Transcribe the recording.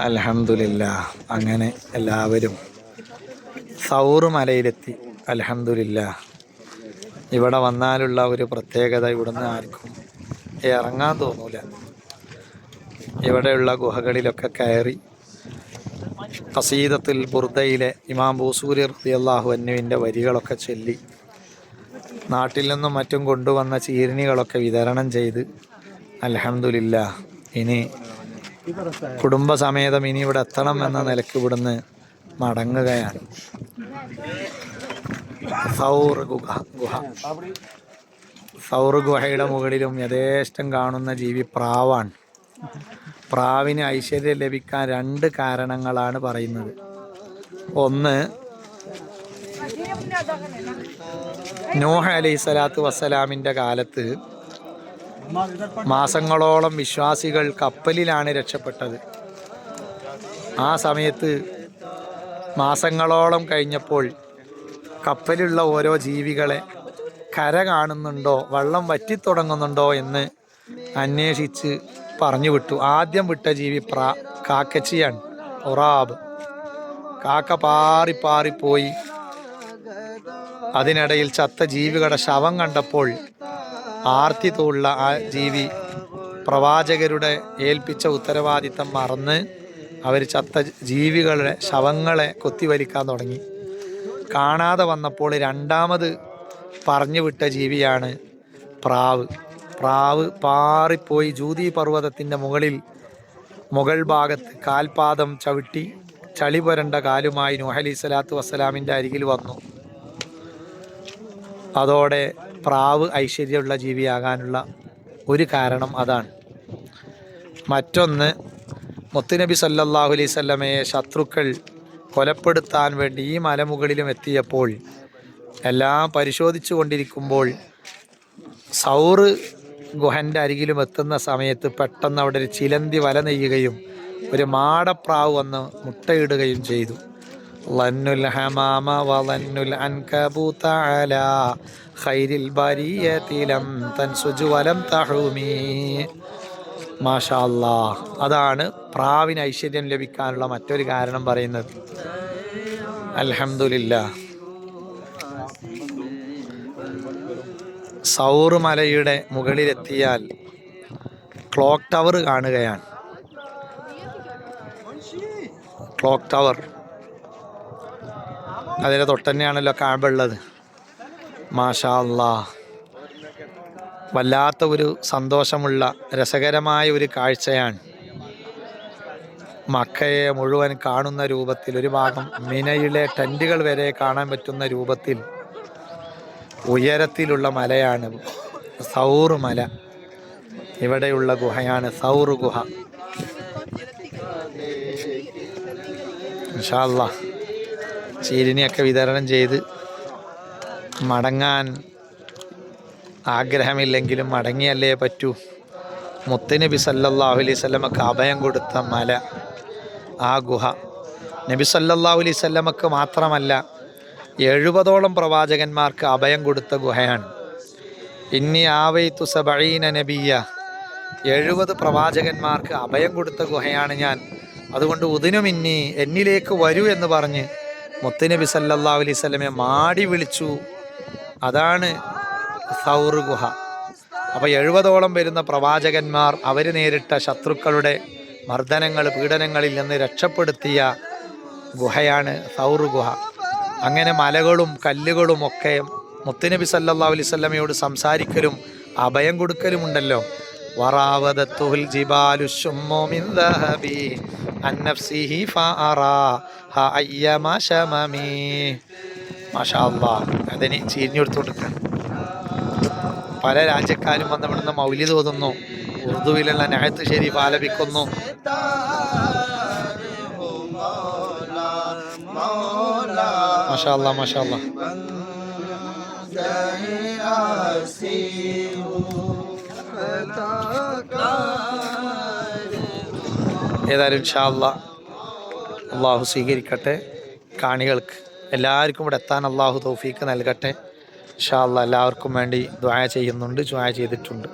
അൽഹംദുലില്ല അങ്ങനെ എല്ലാവരും സൗറ് മലയിലെത്തി. അൽഹംദുലില്ല ഇവിടെ വന്നാലുള്ള ഒരു പ്രത്യേകത ഇവിടുന്ന് ആർക്കും ഇറങ്ങാൻ തോന്നൂല. ഇവിടെയുള്ള ഗുഹകളിലൊക്കെ കയറി കസീദത്തിൽ ബുർദയിലെ ഇമാം ബൂസൂരി റളിയല്ലാഹു അന്നുവിന്റെ വരികളൊക്കെ ചൊല്ലി നാട്ടിൽ നിന്നും മറ്റും കൊണ്ടുവന്ന ചീരണികളൊക്കെ വിതരണം ചെയ്ത് അലഹമുല്ല ഇനി കുടുംബസമേതം ഇനി ഇവിടെ എത്തണം എന്ന നിലയ്ക്ക് ഇവിടുന്ന് മടങ്ങുകയാണ്. സൗർ ഗുഹ ഗുഹ. സൗർ ഗുഹയുടെ മുകളിലും യഥേഷ്ടം കാണുന്ന ജീവി പ്രാവാണ്. പ്രാവിന് ഐശ്വര്യം ലഭിക്കാൻ രണ്ട് കാരണങ്ങളാണ് പറയുന്നത്. ഒന്ന് നോഹ അലൈഹി സ്വലാത്തു വസ്സലാമിന്റെ കാലത്ത് മാസങ്ങളോളം വിശ്വാസികൾ കപ്പലിലാണ് രക്ഷപ്പെട്ടത്. ആ സമയത്ത് മാസങ്ങളോളം കഴിഞ്ഞപ്പോൾ കപ്പലുള്ള ഓരോ ജീവികളെ കര കാണുന്നുണ്ടോ വള്ളം വറ്റിത്തുടങ്ങുന്നുണ്ടോ എന്ന് അന്വേഷിച്ച് പറഞ്ഞു വിട്ടു. ആദ്യം വിട്ട ജീവി പ്രാ കാക്കച്ചിയാണ് ഒറാബ്. കാക്ക പാറി പാറിപ്പോയി പോയി. അതിനിടയിൽ ചത്ത ജീവികളുടെ ശവം കണ്ടപ്പോൾ ആർത്തി തോളുള്ള ആ ജീവി പ്രവാചകരുടെ ഏൽപ്പിച്ച ഉത്തരവാദിത്തം മറന്ന് അവർ ചത്ത ജീവികളുടെ ശവങ്ങളെ കൊത്തിവലിക്കാൻ തുടങ്ങി. കാണാതെ വന്നപ്പോൾ രണ്ടാമത് പറഞ്ഞു വിട്ട ജീവിയാണ് പ്രാവ്. പ്രാവ് പാറിപ്പോയി ജൂതി പർവതത്തിന്റെ മുകളിൽ മുകൾ ഭാഗത്ത് കാൽപാദം ചവിട്ടി ചളി പുരണ്ട കാലുമായി നുഹലി സ്വലാത്തു വസ്സലാമിന്റെ അരികിൽ വന്നു. അതോടെ പ്രാവ് ഐശ്വര്യമുള്ള ജീവിയാകാനുള്ള ഒരു കാരണം അതാണ്. മറ്റൊന്ന് മുത്തുനബി സല്ലല്ലാഹു അലൈഹി സ്വല്ലമയെ ശത്രുക്കൾ കൊലപ്പെടുത്താൻ വേണ്ടി ഈ മലമുകളിലും എത്തിയപ്പോൾ എല്ലാം പരിശോധിച്ചു കൊണ്ടിരിക്കുമ്പോൾ സൗറ് ഗുഹന്റെ അരികിലും എത്തുന്ന സമയത്ത് പെട്ടെന്ന് അവിടെ ഒരു ചിലന്തി വല നെയ്യുകയും ഒരു മാടപ്രാവ് വന്ന് മുട്ടയിടുകയും ചെയ്തു. ലന്നുൽ ഹമാമ وظنوا അൻകബൂത على ഖൈരിൽ البرية لم تنسج വലം തഹുമീ മാഷാ അല്ലാ അതാണ് പ്രാവിന് ഐശ്വര്യം ലഭിക്കാനുള്ള മറ്റൊരു കാരണം പറയുന്നത്. അലഹമില്ല സൗർ മലയുടെ മുകളിലെത്തിയാൽ ക്ലോക്ക് ടവർ കാണുകയാണ്. Clock tower. അതിന്റെ തൊട്ടന്നെയാണല്ലോ കാബുള്ളത് മാഷാ അല്ലാ വല്ലാത്ത ഒരു സന്തോഷമുള്ള രസകരമായ ഒരു കാഴ്ചയാണ്. മക്കയെ മുഴുവൻ കാണുന്ന രൂപത്തിൽ ഒരു ഭാഗം മിനയിലെ ടെന്റുകൾ വരെ കാണാൻ പറ്റുന്ന രൂപത്തിൽ ഉയരത്തിലുള്ള മലയാണ് സൗർ മല. ഇവിടെയുള്ള ഗുഹയാണ് സൗർ ഗുഹ. ഇൻഷാല്ല ചീരിനിയൊക്കെ വിതരണം ചെയ്ത് മടങ്ങാൻ ആഗ്രഹമില്ലെങ്കിലും മടങ്ങിയല്ലേ പറ്റൂ. മുത്തനബി സല്ലല്ലാഹു അലൈഹി സ്വലമക്ക് അഭയം കൊടുത്ത മല ആ ഗുഹ. നബി സല്ലല്ലാഹു അലൈഹി സ്വലമക്ക് മാത്രമല്ല എഴുപതോളം പ്രവാചകന്മാർക്ക് അഭയം കൊടുത്ത ഗുഹയാണ്. ഇന്നി ആവൈത്തു സബീന നബിയ എഴുപത് പ്രവാചകന്മാർക്ക് അഭയം കൊടുത്ത ഗുഹയാണ് ഞാൻ. അതുകൊണ്ട് ഉദിനും ഇന്നി എന്നിലേക്ക് വരൂ എന്ന് പറഞ്ഞ് മുത്തുനബി സല്ലാ അലൈഹി സ്വലമെ മാടി വിളിച്ചു. അതാണ് സൗർ ഗുഹ. അപ്പോൾ എഴുപതോളം വരുന്ന പ്രവാചകന്മാർ അവർ നേരിട്ട ശത്രുക്കളുടെ മർദ്ദനങ്ങൾ പീഡനങ്ങളിൽ നിന്ന് രക്ഷപ്പെടുത്തിയ ഗുഹയാണ് സൗർ ഗുഹ. അങ്ങനെ മലകളും കല്ലുകളും ഒക്കെ മുത്തുനബി സല്ലാ അലൈഹി വസല്ലമയോട് സംസാരിക്കലും അഭയം കൊടുക്കലും ഉണ്ടല്ലോ. വറാവദത്തുൽ ജിബാലു ശുമ്മു മിൻ അൻ നഫ്സിഹി ഫഅറാഹ അയ്യമ ശമമി. മാഷാ അല്ലാഹ് അതിന് പല രാജ്യക്കാരും വന്ന് ഇവിടുന്ന് മൗലി തോന്നുന്നു ഉറുദുവിലുള്ള നഹത്ത് ഷെരീഫ് ആലപിക്കുന്നു. മാഷാ അല്ലാ ഏതായാലും ഇൻഷാ അല്ലാ അള്ളാഹു സ്വീകരിക്കട്ടെ. കാണികൾക്ക് എല്ലാവർക്കും ഇവിടെ എത്താൻ അള്ളാഹു തൗഫീക്ക് നൽകട്ടെ. ഇൻഷാ അല്ലാ എല്ലാവർക്കും വേണ്ടി ദ്വായ ചെയ്യുന്നുണ്ട് ദ്വായ ചെയ്തിട്ടുണ്ട്.